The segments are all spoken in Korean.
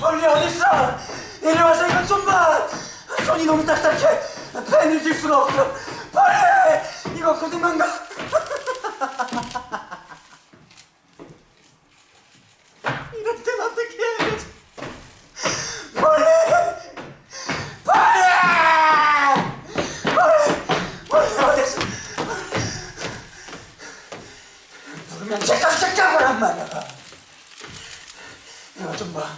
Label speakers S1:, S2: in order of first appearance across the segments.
S1: 벌리 어딨어? 이리 와서 이것 좀 봐. 손이 너무 딱딱해. 펜을 들 수가 없어. 벌리 이거 고등만 가. 이럴 땐 어떻게 해야 되지? 벌리 벌리 벌리 벌리 어딨어? 부르면 제깍제깍을 한 말이야. 이거 좀 봐.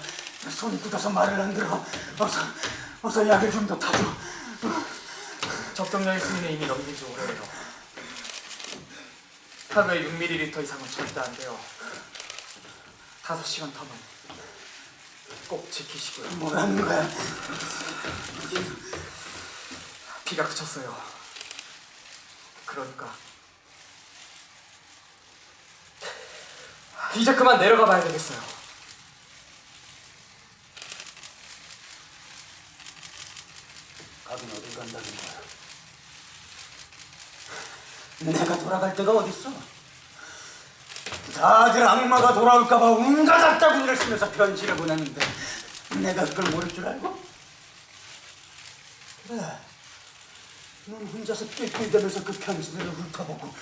S1: 손이 굳어서 말을 안 들어. 어서, 어서 약을 좀 더 타줘.
S2: 적정량의 수준에 이미 넘긴 지 오래예요. 하루에 6ml 이상은 절대 안 돼요. 5시간 텀은 꼭 지키시고요.
S1: 뭐라는 거야?
S2: 비가 그쳤어요. 그러니까 이제 그만 내려가 봐야 되겠어요.
S1: 가긴 어딜 간다는 거야? 내가 돌아갈 데가 어딨어? 다들 악마가 돌아올까봐 온갖 악다구니를 쓰면서 편지를 보냈는데 내가 그걸 모를 줄 알고? 그래 넌 혼자서 낄낄대면서 그 편지들을 훑어보고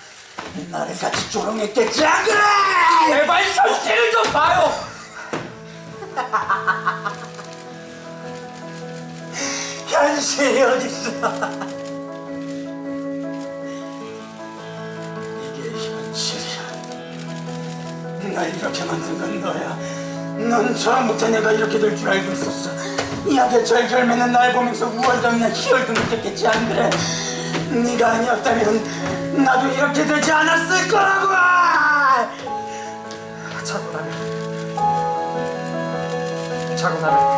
S1: 나를 같이 조롱했겠지 안 그래? 현실이 어딨어? 이게 현실이야. 날 이렇게 만든 건 너야. 넌 처음부터 내가 이렇게 될 줄 알고 있었어. 약의 절절매는 날 보면서 우월감이나 희열도 느꼈겠지 안 그래? 네가 아니었다면 나도 이렇게 되지 않았을 거라고!
S2: 자고 나면 자고 나면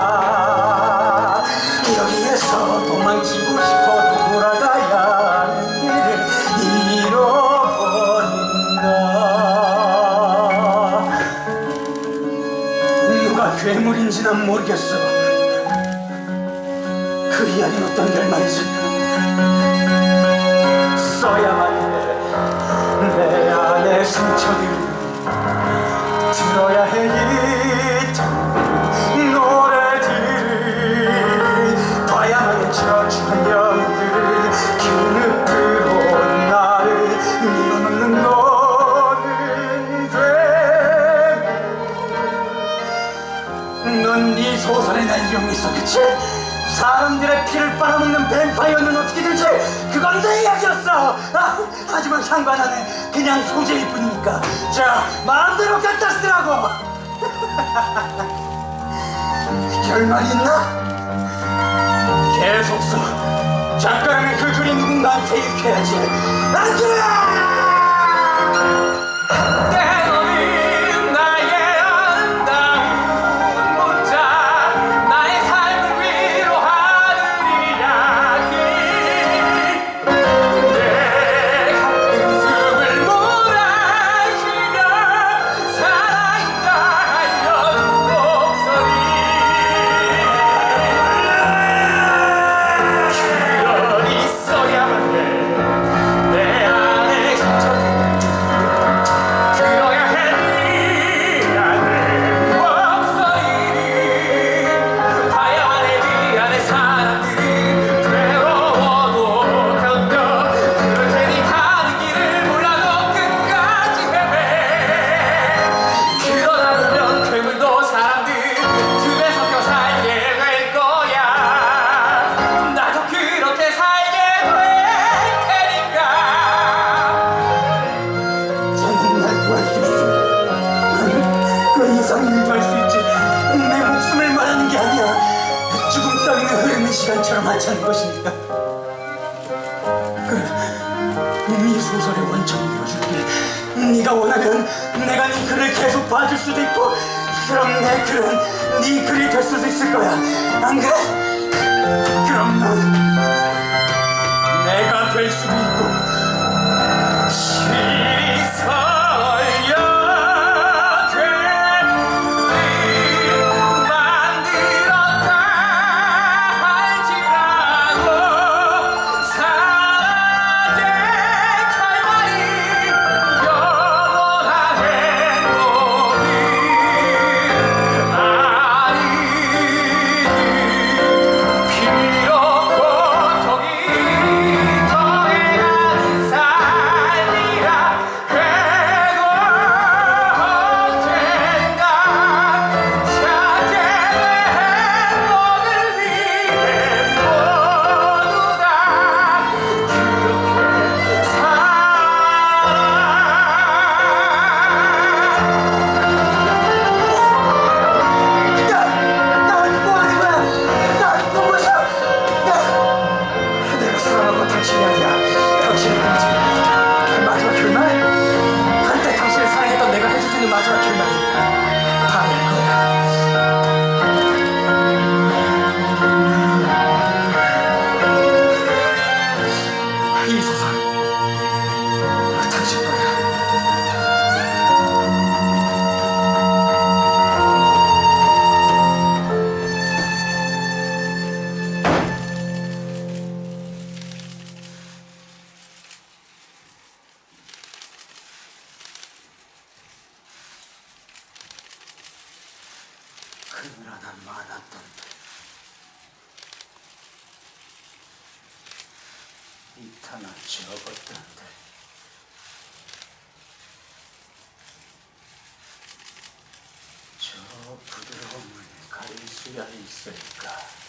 S1: 괴물인지 난 모르겠어. 그 이야기는 어떤 결말이지. 써야만 해 내 안의 상처들 들어야 해 돼넌네 소설에 날 이용했어 그치? 사람들의 피를 빨아먹는 뱀파이어는 어떻게 되지? 그건 내 이야기였어 아, 하지만 상관 안 해. 그냥 소재일 뿐이니까 자 마음대로 갖다 쓰라고 결말이 있나? 계속 써 작가라면 그 글이 누군가한테 읽혀야지 안 그래? 시간처럼 하찮은 것이니까 소설의 원천을 이뤄줄게. 네가 원하면 내가 네 글을 계속 봐줄 수도 있고, 그럼 내 글은 네 글이 될 수도 있을 거야. 안 그래? 그럼 넌 내가 될 수도 있고. 금지. 마지막 결말? 한때 당신을 사랑했던 내가 해줄 수 마지막 결말이 바로 이거야. 이 소설 많았던데 잎 하나 적었던데. 저 부드러움을 가릴 수야 있을까